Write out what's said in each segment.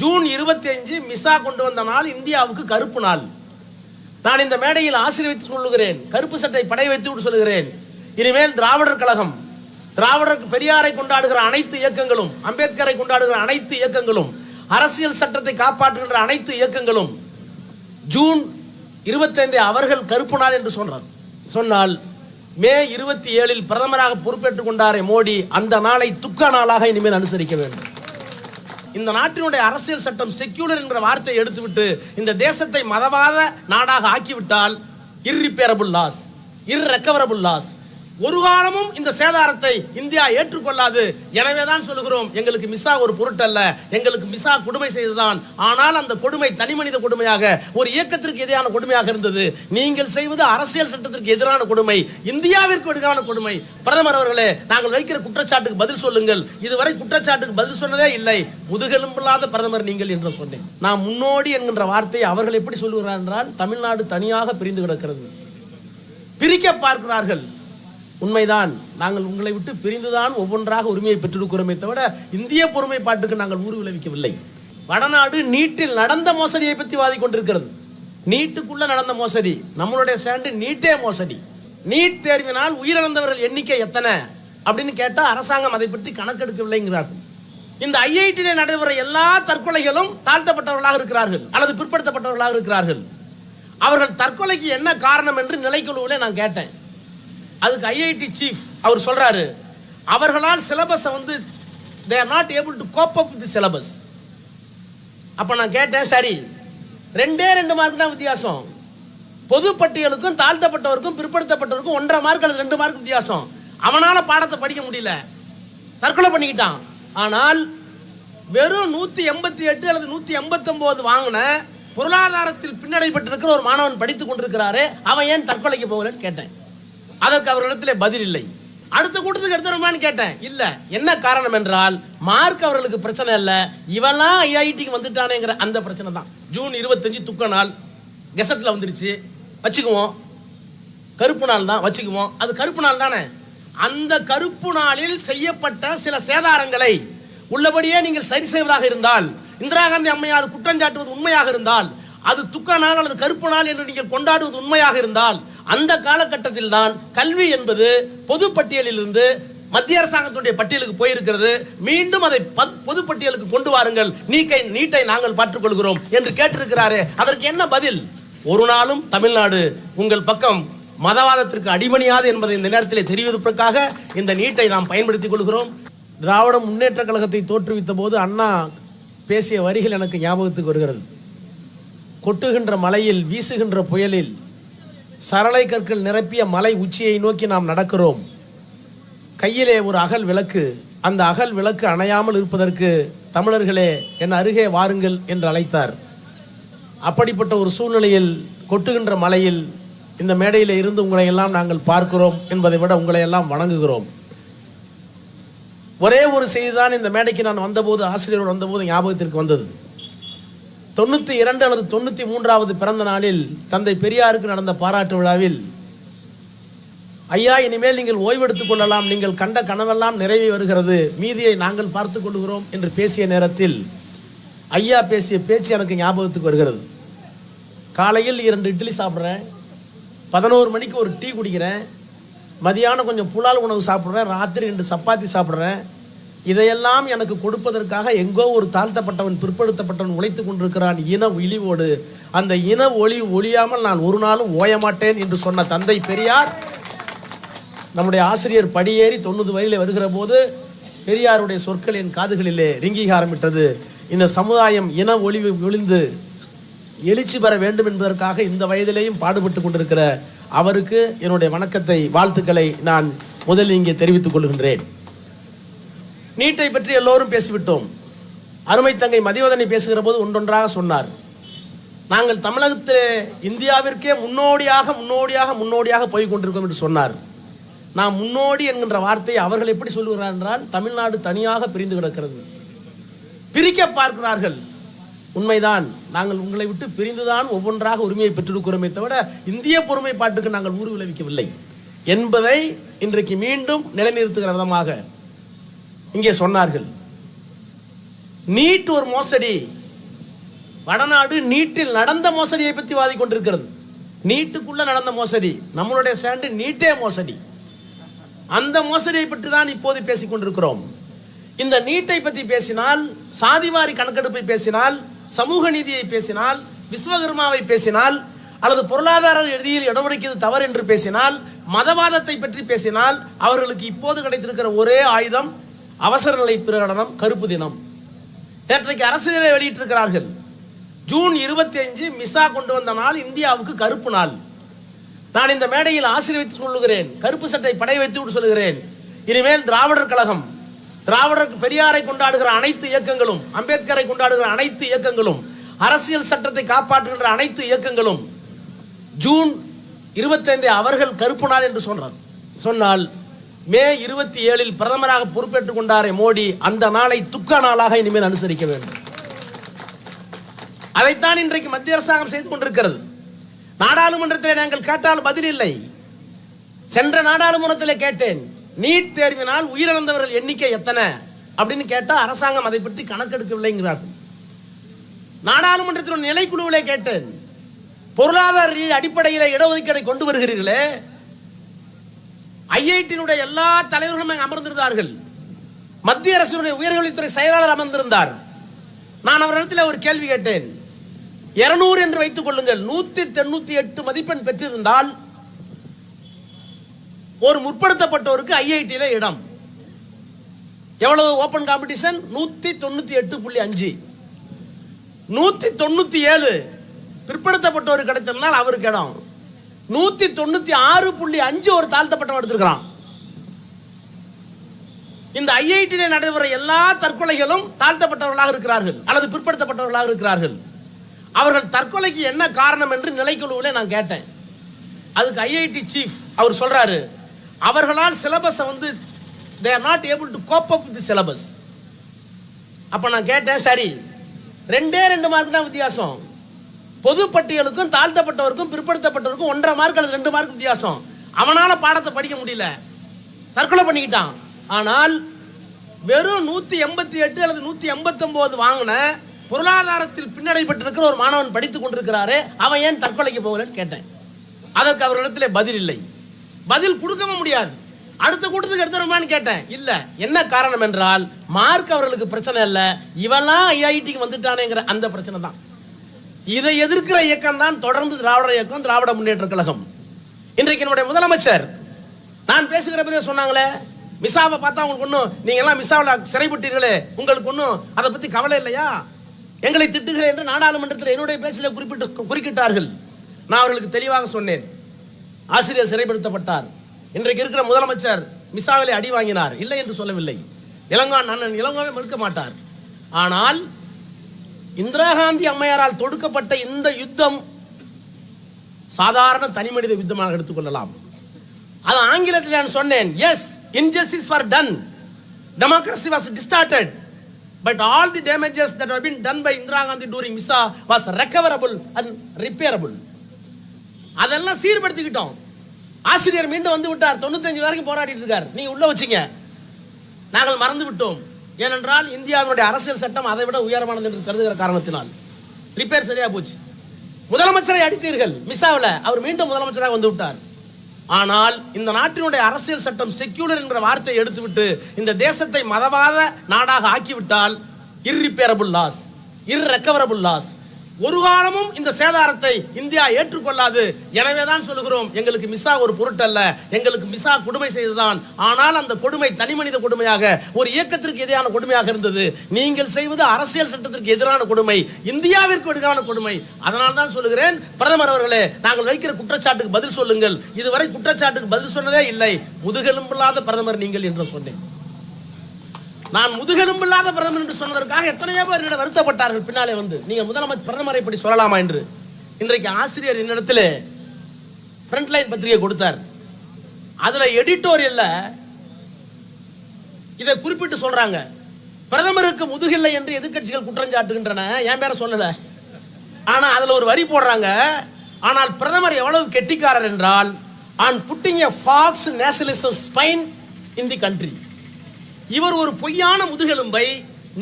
June இருபத்தி அஞ்சு மிசா கொண்டு வந்த நாள் இந்தியாவுக்கு கருப்பு நாள். நான் இந்த மேடையில் ஆசீர்வதித்து சொல்லுகிறேன் கருப்பு சட்டை படை வைத்து விட்டு சொல்லுகிறேன். இனிமேல் திராவிடர் கழகம் திராவிடர் பெரியாரை கொண்டாடுகிற அனைத்து இயக்கங்களும் அம்பேத்கரை கொண்டாடுகிற அனைத்து இயக்கங்களும் அரசியல் சட்டத்தை காப்பாற்றுகின்ற அனைத்து இயக்கங்களும் ஜூன் இருபத்தைந்து அவர்கள் கருப்பு நாள் என்று சொன்னார். சொன்னால் மே இருபத்தி ஏழில் பிரதமராக பொறுப்பேற்றுக் கொண்டாரே மோடி அந்த நாளை துக்க நாளாக இனிமேல் அனுசரிக்க வேண்டும். இந்த நாட்டினுடைய அரசியல் சட்டம் செக்யூலர் என்கிற வார்த்தையை எடுத்துவிட்டு இந்த தேசத்தை மதவாத நாடாக ஆக்கிவிட்டால் இர்ரிப்பேரபுள் லாஸ் இர்ரெக்கவரபுள் லாஸ் ஒரு காலமும் இந்த சேதாரத்தை இந்தியா ஏற்றுக்கொள்ளாது. எனவே தான் சொல்லுகிறோம் எங்களுக்கு மிஸ்ஸா ஒரு பொருட்டல்ல. எங்களுக்கு மிஸ்ஸா கொடுமை செய்ததுதான். ஆனால் அந்த கொடுமை தனி மனித கொடுமையாக ஒரு இயக்கத்திற்கு எதிரான கொடுமையாக இருந்தது. நீங்கள் செய்வது அரசியல் சட்டத்திற்கு எதிரான கொடுமை இந்தியாவிற்கு எதிரான கொடுமை. பிரதமர் அவர்களே நாங்கள் வைக்கிற குற்றச்சாட்டுக்கு பதில் சொல்லுங்கள். இதுவரை குற்றச்சாட்டுக்கு பதில் சொன்னதே இல்லை. முதுகெலும்பில்லாத பிரதமர் நீங்கள் என்று சொன்னேன். நான் முன்னோடி என்கின்ற வார்த்தையை அவர்கள் எப்படி சொல்லுகிறார் என்றால் தமிழ்நாடு தனியாக பிரிந்து கிடக்கிறது. பிரிக்க பார்க்கிறார்கள். உண்மைதான். நாங்கள் உங்களை விட்டு பிரிந்துதான் ஒவ்வொன்றாக உரிமையை பெற்றிருக்கிறோமே தவிர இந்திய பொறுமைப்பாட்டுக்கு நாங்கள் ஊறு விளைவிக்கவில்லை. வடநாடு நீட்டில் நடந்த மோசடியை பற்றி வாதி கொண்டிருக்கிறது. நீட்டுக்குள்ள நடந்த மோசடி நம்மளுடைய ஸ்டாண்டு நீட்டே மோசடி. நீட் தேர்வினால் உயிரிழந்தவர்கள் எண்ணிக்கை எத்தனை? அப்படின்னு கேட்டால் அரசாங்கம் அதை பற்றி கணக்கெடுக்கவில்லைங்கிறார்கள். இந்த ஐஐடியிலே நடைபெற எல்லா தற்கொலைகளும் தாழ்த்தப்பட்டவர்களாக இருக்கிறார்கள் அல்லது பிற்படுத்தப்பட்டவர்களாக இருக்கிறார்கள். அவர்கள் தற்கொலைக்கு என்ன காரணம் என்று நிலைக்குழுவிலே நான் கேட்டேன். அதுக்கு ஐஐடி சீஃப் அவர் சொல்கிறாரு அவர்களால் சிலபஸை வந்து they are not able to cope up the syllabus அப்போ நான் கேட்டேன் சரி ரெண்டே ரெண்டு மார்க் தான் வித்தியாசம். பொது பட்டியலுக்கும் தாழ்த்தப்பட்டவருக்கும் பிற்படுத்தப்பட்டவருக்கும் ஒன்றரை மார்க் அல்லது ரெண்டு மார்க் வித்தியாசம். அவனால் பாடத்தை படிக்க முடியல. தற்கொலை பண்ணிக்கிட்டான். ஆனால் வெறும் நூற்றி எண்பத்தி எட்டு அல்லது நூற்றி எண்பத்தொம்போது வாங்கின பொருளாதாரத்தில் பின்னடைப்பட்டிருக்கிற ஒரு மாணவன் படித்துக் கொண்டிருக்கிறாரு அவன் ஏன் தற்கொலைக்கு போகலன்னு கேட்டேன். அதற்கு அவர்களிடத்தில் பதில் இல்லை. அடுத்த கூட்டத்துக்கு எடுத்துருமான்னு கேட்டேன். இல்ல என்ன காரணம் என்றால் மார்க் அவர்களுக்கு பிரச்சனை இல்ல இவெல்லாம் ஐஐடிக்கு வந்துட்டானேங்கிற அந்த பிரச்சனை தான். ஜூன் இருபத்தஞ்சு துக்க நாள் கெசட்ல வந்துருச்சு. வச்சுக்குவோம். கருப்பு நாள் தான் வச்சுக்குவோம். அது கருப்பு நாள் தானே? அந்த கருப்பு நாளில் செய்யப்பட்ட சில சேதாரங்களை உள்ளபடியே நீங்கள் சரி செய்வதாக இருந்தால் இந்திரா காந்தி அம்மையார் குற்றஞ்சாட்டுவது உண்மையாக இருந்தால் அது துக்க நாள் அல்லது கருப்பு நாள் என்று நீங்கள் கொண்டாடுவது உண்மையாக இருந்தால் அந்த காலகட்டத்தில் தான் கல்வி என்பது பொது பட்டியலிலிருந்து மத்திய அரசாங்கத்துடைய பட்டியலுக்கு போயிருக்கிறது. மீண்டும் அதை பத்- பொது பட்டியலுக்கு கொண்டு வாருங்கள். நீக்கை நீட்டை நாங்கள் பார்த்துக்கொள்கிறோம் என்று கேட்டிருக்கிறாரே. அதற்கு என்ன பதில்? ஒரு நாளும் தமிழ்நாடு உங்கள் பக்கம் மதவாதத்திற்கு அடிபணியாது என்பதை இந்த நேரத்தில் தெரிவிப்பதற்காக இந்த நீட்டை நாம் பயன்படுத்திக் கொள்கிறோம். திராவிட முன்னேற்ற கழகத்தை தோற்றுவித்த போது அண்ணா பேசிய வரிகள் எனக்கு ஞாபகத்துக்கு வருகிறது. கொட்டுகின்ற மலையில் வீசுகின்ற புயலில் சரளை கற்கள் நிரப்பிய மலை உச்சியை நோக்கி நாம் நடக்கிறோம். கையிலே ஒரு அகல் விளக்கு. அந்த அகல் விளக்கு அணையாமல் இருப்பதற்கு தமிழர்களே என் அருகே வாருங்கள் என்று அழைத்தார். அப்படிப்பட்ட ஒரு சூழ்நிலையில் கொட்டுகின்ற மலையில் இந்த மேடையில் இருந்து உங்களை எல்லாம் நாங்கள் பார்க்கிறோம் என்பதை விட உங்களை எல்லாம் வணங்குகிறோம். ஒரே ஒரு செய்திதான் இந்த மேடைக்கு நான் வந்தபோது ஆசிரியர் வந்தபோது ஞாபகத்திற்கு வந்தது. தொண்ணூற்றி இரண்டு அல்லது தொண்ணூற்றி மூன்றாவது பிறந்த நாளில் தந்தை பெரியாருக்கு நடந்த பாராட்டு விழாவில் ஐயா இனிமேல் நீங்கள் ஓய்வெடுத்துக் கொள்ளலாம். நீங்கள் கண்ட கனவெல்லாம் நிறைவே வருகிறது. மீதியை நாங்கள் பார்த்து கொள்கிறோம் என்று பேசிய நேரத்தில் ஐயா பேசிய பேச்சு எனக்கு ஞாபகத்துக்கு வருகிறது. காலையில் இரண்டு இட்லி சாப்பிட்றேன். பதினோரு மணிக்கு ஒரு டீ குடிக்கிறேன். மதியானம் கொஞ்சம் புலால் உணவு சாப்பிட்றேன். ராத்திரி ரெண்டு சப்பாத்தி சாப்பிட்றேன். இதையெல்லாம் எனக்கு கொடுப்பதற்காக எங்கோ ஒரு தாழ்த்தப்பட்டவன் பிற்படுத்தப்பட்டவன் உழைத்து கொண்டிருக்கிறான். இன இழிவோடு அந்த இன ஒளி ஒழியாமல் நான் ஒரு நாளும் ஓயமாட்டேன் என்று சொன்ன தந்தை பெரியார் நம்முடைய ஆசிரியர் படியேறி தொண்ணூறு வயதில் வருகிற போது பெரியாருடைய சொற்கள் என் காதுகளிலே ரிங்கிக ஆரம்பித்தது இந்த சமுதாயம் இன ஒளிவு விழுந்து எழுச்சி பெற வேண்டும் என்பதற்காக இந்த வயதிலேயும் பாடுபட்டு கொண்டிருக்கிற அவருக்கு என்னுடைய வணக்கத்தை வாழ்த்துக்களை நான் முதலில் இங்கே தெரிவித்துக் கொள்கின்றேன். நீட்டை பற்றி எல்லோரும் பேசிவிட்டோம். அருமை தங்கை மதிவதனை பேசுகிற போது ஒன்றொன்றாக சொன்னார். நாங்கள் தமிழகத்தில் இந்தியாவிற்கே முன்னோடியாக முன்னோடியாக முன்னோடியாக போய் கொண்டிருக்கோம் என்று சொன்னார். நாம் முன்னோடி என்கின்ற வார்த்தையை அவர்கள் எப்படி சொல்லுகிறார் என்றால் தமிழ்நாடு தனியாக பிரிந்து கிடக்கிறது. பிரிக்க பார்க்கிறார்கள். உண்மைதான் நாங்கள் உங்களை விட்டு பிரிந்துதான் ஒவ்வொன்றாக உரிமையை பெற்றிருக்கிறோமே தவிர இந்திய பொறுமைப்பாட்டுக்கு நாங்கள் ஊறு விளைவிக்கவில்லை. என்பதை இன்றைக்கு மீண்டும் நிலைநிறுத்துகிற விதமாக இங்கே சொன்னார்கள் நீட் ஒரு மோசடி. வடநாடு நீட்டில் நடந்த மோசடியை பற்றி வாதி கொண்டிருக்கிறது நீட்டுக்குள்ள நடந்த மோசடி நம்மளுடைய ஸ்டாண்டு நீட்டே மோசடி. அந்த மோசடியை பற்றி தான் இப்போது பேசிக் கொண்டிருக்கிறோம். இந்த நீட்டை பற்றி பேசினால் சாதிவாரி கணக்கெடுப்பை பேசினால் சமூக நீதியை பேசினால் விஸ்வகர்மாவை பேசினால் அல்லது பொருளாதார ரீதியில் இடஒதுக்கீடு தவறு என்று பேசினால் மதவாதத்தை பற்றி பேசினால் அவர்களுக்கு இப்போது கிடைத்திருக்கிற ஒரே ஆயுதம் அவசர நிலை பிரகடனம் கருப்பு தினம். நேற்றைக்கு அரசியலை வெளியிட்டிருக்கிறார்கள். ஜூன் இருபத்தி அஞ்சு மிசா கொண்டு வந்த நாள் இந்தியாவுக்கு கருப்பு நாள். நான் இந்த மேடையில் ஆசீர்வதித்து சொல்லுகிறேன் கருப்பு சட்டை படை வைத்து விட்டு சொல்லுகிறேன். இனிமேல் திராவிடர் கழகம். திராவிடர் பெரியாரை கொண்டாடுகிற அனைத்து இயக்கங்களும் அம்பேத்கரை கொண்டாடுகிற அனைத்து இயக்கங்களும் அரசியல் சட்டத்தை காப்பாற்றுகின்ற அனைத்து இயக்கங்களும் ஜூன் இருபத்தைந்து அவர்கள் கருப்பு நாள் என்று சொன்னார். சொன்னால் மே இருபத்தி ஏழில் பிரதமராக பொறுப்பேற்றுக் கொண்டாரே மோடி அந்த நாளை துக்க நாளாக இனிமேல் அனுசரிக்க வேண்டும். அதைத்தான் இன்றைக்கு மத்திய அரசாங்கம் செய்து கொண்டிருக்கிறது. நாடாளுமன்றத்தில் நாங்கள் கேட்டால் பதில் இல்லை. சென்ற நாடாளுமன்றத்தில் கேட்டேன் நீட் தேர்வினால் உயிரிழந்தவர்கள் எண்ணிக்கை எத்தனை? அப்படின்னு கேட்டால் அரசாங்கம் அதை பற்றி கணக்கெடுக்கவில்லைங்கிறார்கள். நாடாளுமன்றத்தில் நிலைக்குழுவிலே கேட்டேன் பொருளாதார அடிப்படையில் இடஒதுக்கீடை கொண்டு வருகிறீர்களே ஐஐடியினுடைய எல்லா தலைவர்களும் அமர்ந்திருந்தார்கள். மத்திய அரசினுடைய உயர்கல்வித்துறை செயலாளர் அமர்ந்திருந்தார். நான் அவரிடத்தில் ஒரு கேள்வி கேட்டேன். இருநூறு என்று வைத்துக் கொள்ளுங்கள். நூத்தி தொண்ணூத்தி எட்டு மதிப்பெண் பெற்றிருந்தால் ஒரு முற்படுத்தப்பட்டோருக்கு ஐஐடியில இடம். எவ்வளவு ஓபன் காம்படிஷன் நூத்தி தொண்ணூத்தி எட்டு புள்ளி அஞ்சு. நூத்தி தொண்ணூத்தி ஏழு பிற்படுத்தப்பட்டோருக்கு கிடைத்திருந்தால் அவருக்கு இடம். நூத்தி தொண்ணூத்தி ஆறு புள்ளி அஞ்சு ஒரு தாழ்த்தப்பட்டவன் எடுத்திருக்கிறான். இந்த ஐஐடியில நடைபெற எல்லா தற்கொலைகளும் தாழ்த்தப்பட்டவர்களாக இருக்கிறார்கள் அல்லது பிற்படுத்தப்பட்டவர்களாக இருக்கிறார்கள். அவர்கள் தற்கொலைக்கு என்ன காரணம் என்று நிலைக்குழுவில் நான் கேட்டேன். அதுக்கு ஐஐடி சீஃப் அவர் சொல்றாரு அவர்களால் சிலபஸை வந்து they are not able to cope up the syllabus அப்போ நான் கேட்டேன் சரி ரெண்டே ரெண்டு மார்க் தான் வித்தியாசம். பொது பட்டியலுக்கும் தாழ்த்தப்பட்டவருக்கும் பிற்படுத்தப்பட்டவருக்கும் ஒன்றரை மார்க் அல்லது ரெண்டு மார்க் வித்தியாசம். அவனால பாடத்தை படிக்க முடியல. தற்கொலை பண்ணிக்கிட்டான். ஆனால் வெறும் நூத்தி எண்பத்தி எட்டு அல்லது நூத்தி எண்பத்தி ஒன்பது வாங்கின பொருளாதாரத்தில் பின்னடைப்பட்டிருக்கிற ஒரு மாணவன் படித்துக் கொண்டிருக்கிறாரு அவன் ஏன் தற்கொலைக்கு போகலன்னு கேட்டேன். அதற்கு அவர்களிடத்தில் பதில் இல்லை. பதில் கொடுக்கவும் முடியாது. அடுத்த கூட்டத்துக்கு எடுத்துருமான்னு கேட்டேன். இல்ல என்ன காரணம் என்றால் மார்க் அவர்களுக்கு பிரச்சனை இல்லை. இவெல்லாம் ஐஐடிக்கு வந்துட்டானேங்கிற அந்த பிரச்சனை தான். இதை எதிர்க்கிற இயக்கம் தான் தொடர்ந்து திராவிட இயக்கம் திராவிட முன்னேற்ற கழகம். இன்றைக்கு என்னுடைய முதலமைச்சர் நான் பேசுகிற போதே சொன்னாங்களே மிசாவை பார்த்தா உங்களுக்கு ஒன்றும் நீங்க எல்லாம் மிசாவில் சிறைப்பட்டீர்களே உங்களுக்கு ஒன்றும் அதை பத்தி கவலை இல்லையா? எங்களை திட்டுகிறேன் என்று நாடாளுமன்றத்தில் என்னுடைய பேச்சில் குறிப்பிட்டு குறுக்கிட்டார்கள். நான் அவர்களுக்கு தெளிவாக சொன்னேன். ஆசிரியர் சிறைப்படுத்தப்பட்டார். இன்றைக்கு இருக்கிற முதலமைச்சர் மிசாவிலே அடி வாங்கினார். இல்லை என்று சொல்லவில்லை. இளங்கான் அண்ணன் இளங்கோவே மறுக்க மாட்டார். ஆனால் இந்திரா காந்தி அம்மையாரால் தொடுக்கப்பட்ட இந்த யுத்தம் சாதாரண தனி மனித யுத்தமாக எடுத்துக்கொள்ளலாம் அது ஆங்கிலத்தில் நான் சொன்னேன் as injustice for done democracy was distorted but all the damages that have been done by Indira Gandhi during MISA was recoverable and repairable அதெல்லாம் சீர்படுத்திக்கிட்டோம். ஆசிரியர் மீண்டும் வந்து விட்டார். தொண்ணூத்தஞ்சு வரைக்கும் போராடிட்டு இருக்கார். நீங்க உள்ள வச்சீங்க. நாங்கள் மறந்து விட்டோம். ஏனென்றால் இந்தியாவினுடைய அரசியல் சட்டம் அதை விட உயரமானது என்று கருதுகிற காரணத்தினால். ரிப்பேர் சரியா போச்சு. முதலமைச்சரை அடித்தீர்கள். மிஸ்ஸாவில் அவர் மீண்டும் முதலமைச்சராக வந்து விட்டார். ஆனால் இந்த நாட்டினுடைய அரசியல் சட்டம் செக்யூலர் என்ற வார்த்தையை எடுத்துவிட்டு இந்த தேசத்தை மதவாத நாடாக ஆக்கிவிட்டால் இர்ரிப்பேரபுள் லாஸ் இர்ரெக்கவரபுள் லாஸ் ஒரு காலமும் இந்த சேதாரத்தை இந்தியா ஏற்றுக்கொள்ளாது. எனவே தான் சொல்லுகிறோம் எங்களுக்கு மிஸ்ஸா ஒரு பொருட்டல்ல. எங்களுக்கு மிஸ்ஸா கொடுமை செய்ததுதான். ஆனால் அந்த கொடுமை தனி மனித கொடுமையாக ஒரு இயக்கத்திற்கு எதிரான கொடுமையாக இருந்தது. நீங்கள் செய்வது அரசியல் சட்டத்திற்கு எதிரான கொடுமை இந்தியாவிற்கு எதிரான கொடுமை. அதனால் தான் சொல்லுகிறேன் பிரதமர் அவர்களே நாங்கள் வைக்கிற குற்றச்சாட்டுக்கு பதில் சொல்லுங்கள். இதுவரை குற்றச்சாட்டுக்கு பதில் சொன்னதே இல்லை. முதுகெலும்பில்லாத பிரதமர் நீங்கள் என்று சொன்னேன். நான் முதுகெலும்பில்லாத பிரதமர் என்று சொன்னதற்காக எத்தனையோ பேர் என்னிடம் வருத்தப்பட்டார்கள் பின்னாலே வந்து. நீங்க முதலமைச்சர் பிரதமரை இப்படி சொல்லலாமா என்று. இன்றைக்கு ஆசிரியர் என்னிடத்தில் ஃப்ரண்ட் லைன் பத்திரிகை கொடுத்தார். அதுல எடிட்டோரியல்ல இதை குறிப்பிட்டு சொல்றாங்க. பிரதமருக்கு முதுகில்லை என்று எதிர்க்கட்சிகள் குற்றம் சாட்டுகின்றன. என் பேர சொல்லல. ஆனா அதுல ஒரு வரி போடுறாங்க. ஆனால் பிரதமர் எவ்வளவு கெட்டிக்காரர் என்றால் on putting a faux nationalism spine in the country இவர் ஒரு பொய்யான முதுகெலும்பை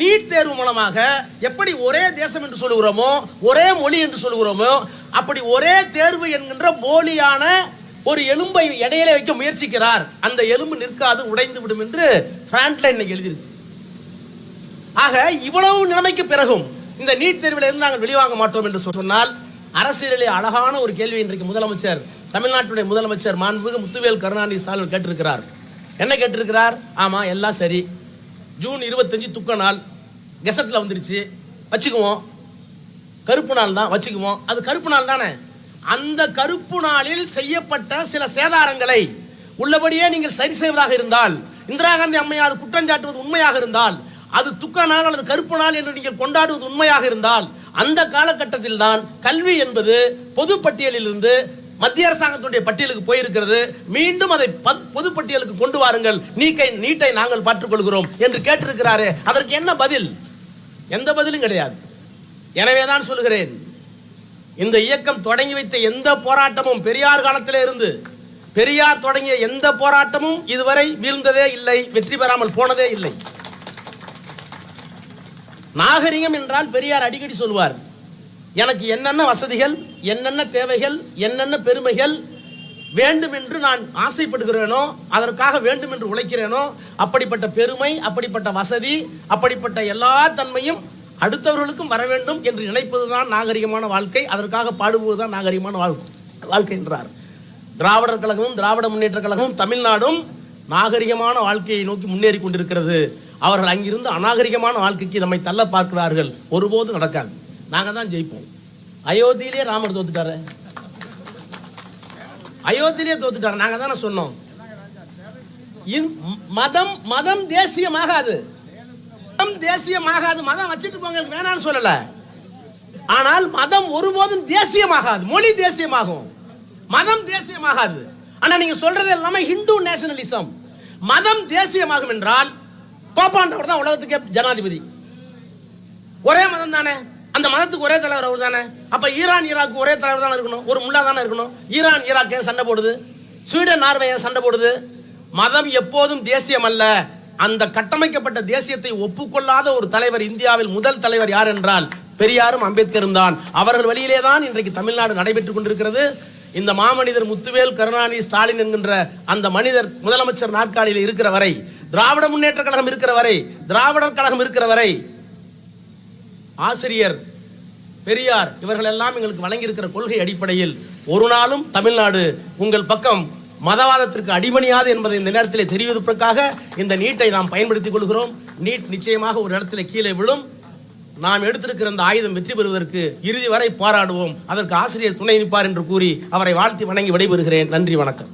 நீட் தேர்வு மூலமாக எப்படி ஒரே தேசம் என்று சொல்லுகிறோமோ ஒரே மொழி என்று சொல்லுகிறோமோ அப்படி ஒரே தேர்வு என்கின்ற போலியான ஒரு எலும்பை இடையில வைக்க முயற்சிக்கிறார். அந்த எலும்பு நிற்காது உடைந்து விடும் என்று பிரான்ட்லைன் இன்னைக்கு எழுதியிருக்கு. ஆக இவ்வளவு நிலைமைக்கு பிறகும் இந்த நீட் தேர்வில் இருந்து நாங்கள் வெளிவாங்க மாட்டோம் என்று சொன்னால் அரசியலிலே அழகான ஒரு கேள்வி இன்றைக்கு முதலமைச்சர் தமிழ்நாட்டுடைய முதலமைச்சர் மாண்புமிகு முத்துவேல் கருணாநிதி ஸ்டாலின் கேட்டிருக்கிறார். என்ன கேட்டிருக்கிறார்? ஆமாம் எல்லாம் சரி. ஜூன் இருபத்தஞ்சு துக்க நாள். கெசட்டில் வந்துருச்சு. வச்சுக்குவோம். கருப்பு நாள் தான் வச்சுக்குவோம். அது கருப்பு நாள் தானே? அந்த கருப்பு நாளில் செய்யப்பட்ட சில சேதாரங்களை உள்ளபடியே நீங்கள் சரி செய்வதாக இருந்தால் இந்திரா காந்தி அம்மையார் குற்றஞ்சாட்டுவது உண்மையாக இருந்தால் அது துக்க நாள் அல்லது கருப்பு நாள் என்று நீங்கள் கொண்டாடுவது உண்மையாக இருந்தால் அந்த காலகட்டத்தில் தான் கல்வி என்பது பொது பட்டியலில் இருந்து மத்திய அரசாங்கத்துடைய பட்டியலுக்கு போயிருக்கிறது. மீண்டும் அதை பொதுப்பட்டியலுக்கு பட்டியலுக்கு கொண்டு வாருங்கள். நீக்கை நீட்டை நாங்கள் பார்த்துக் கொள்கிறோம் என்று கேட்டிருக்கிறாரே அதற்கு என்ன பதில்? எந்த பதிலும் கிடையாது. எனவே தான் சொல்கிறேன் இந்த இயக்கம் தொடங்கி வைத்த எந்த போராட்டமும் பெரியார் காலத்திலே இருந்து பெரியார் தொடங்கிய எந்த போராட்டமும் இதுவரை வீழ்ந்ததே இல்லை வெற்றி பெறாமல் போனதே இல்லை. நாகரிகம் என்றால் பெரியார் அடிக்கடி சொல்வார் எனக்கு என்னென்ன வசதிகள் என்னென்ன தேவைகள் என்னென்ன பெருமைகள் வேண்டும் என்று நான் ஆசைப்படுகிறேனோ அதற்காக வேண்டும் என்று உழைக்கிறேனோ அப்படிப்பட்ட பெருமை அப்படிப்பட்ட வசதி அப்படிப்பட்ட எல்லா தன்மையும் அடுத்தவர்களுக்கும் வர வேண்டும் என்று நினைப்பதுதான் நாகரிகமான வாழ்க்கை. அதற்காக பாடுவதுதான் நாகரிகமான வாழ்க்கை வாழ்க்கை என்றார். திராவிடர் கழகமும் திராவிட முன்னேற்ற கழகமும் தமிழ்நாடும் நாகரிகமான வாழ்க்கையை நோக்கி முன்னேறி கொண்டிருக்கிறது. அவர்கள் அங்கிருந்து அநாகரிகமான வாழ்க்கைக்கு நம்மை தள்ள பார்க்கிறார்கள். ஒருபோதும் நடக்காது. நாங்கள் தான் ஜெயிப்போம். அயோத்தியிலே ராமர் தோத்துட்டாரு. அயோத்தியிலே தோத்துட்டாரு. நாங்க தானே சொன்னோம். மதம் மதம் தேசியமாகாது. மதம் தேசியமாகாது. மதம் வச்சுட்டு போங்க வேணாம்னு சொல்லல. ஆனால் மதம் ஒருபோதும் தேசியமாகாது. மொழி தேசியமாகும். மதம் தேசியமாகாது. ஆனா நீங்க சொல்றது எல்லாமே ஹிந்து நேஷனலிசம். மதம் தேசியமாகும் என்றால் போப்பாண்டவர் தான் உலகத்துக்கே ஜனாதிபதி. ஒரே மதம் தானே? அந்த மதத்துக்கு ஒரே தலைவர் அவர் தானே அப்ப ஈரான் ஈராக்கு ஒரே தலைவர் தானே இருக்கணும்? ஒரு முல்லா தானே இருக்கணும்? ஈரான் ஈராக் ஏன் சண்டை போடுது? ஸ்வீடன் நார்வே ஏன் சண்டை போடுது? மதம் எப்போதும் தேசியம் அல்ல. அந்த கட்டமைக்கப்பட்ட தேசியத்தை ஒப்புக்கொள்ளாத ஒரு தலைவர் இந்தியாவில் முதல் தலைவர் யார் என்றால் பெரியாரும் அம்பேத்கரும் தான். அவர்கள் வழியிலே தான் இன்றைக்கு தமிழ்நாடு நடைபெற்றுக் கொண்டிருக்கிறது. இந்த மாமனிதர் முத்துவேல் கருணாநிதி ஸ்டாலின் என்கின்ற அந்த மனிதர் முதலமைச்சர் நாற்காலியில் இருக்கிற வரை திராவிட முன்னேற்ற கழகம் இருக்கிற வரை திராவிடர் கழகம் இருக்கிற வரை ஆசிரியர் பெரியார் இவர்கள் எல்லாம் எங்களுக்கு வழங்கியிருக்கிற கொள்கை அடிப்படையில் ஒரு நாளும் தமிழ்நாடு உங்கள் பக்கம் மதவாதத்திற்கு அடிபணியாது என்பதை இந்த நேரத்தில் தெரிவிப்பதற்காக இந்த நீட்டை நாம் பயன்படுத்திக் கொள்கிறோம். நீட் நிச்சயமாக ஒரு இடத்துல கீழே விழும். நாம் எடுத்திருக்கிற இந்த ஆயுதம் வெற்றி பெறுவதற்கு இறுதி வரை போராடுவோம். அதற்கு ஆசிரியர் துணை நிற்பார் என்று கூறி அவரை வாழ்த்தி வணங்கி விடைபெறுகிறேன். நன்றி வணக்கம்.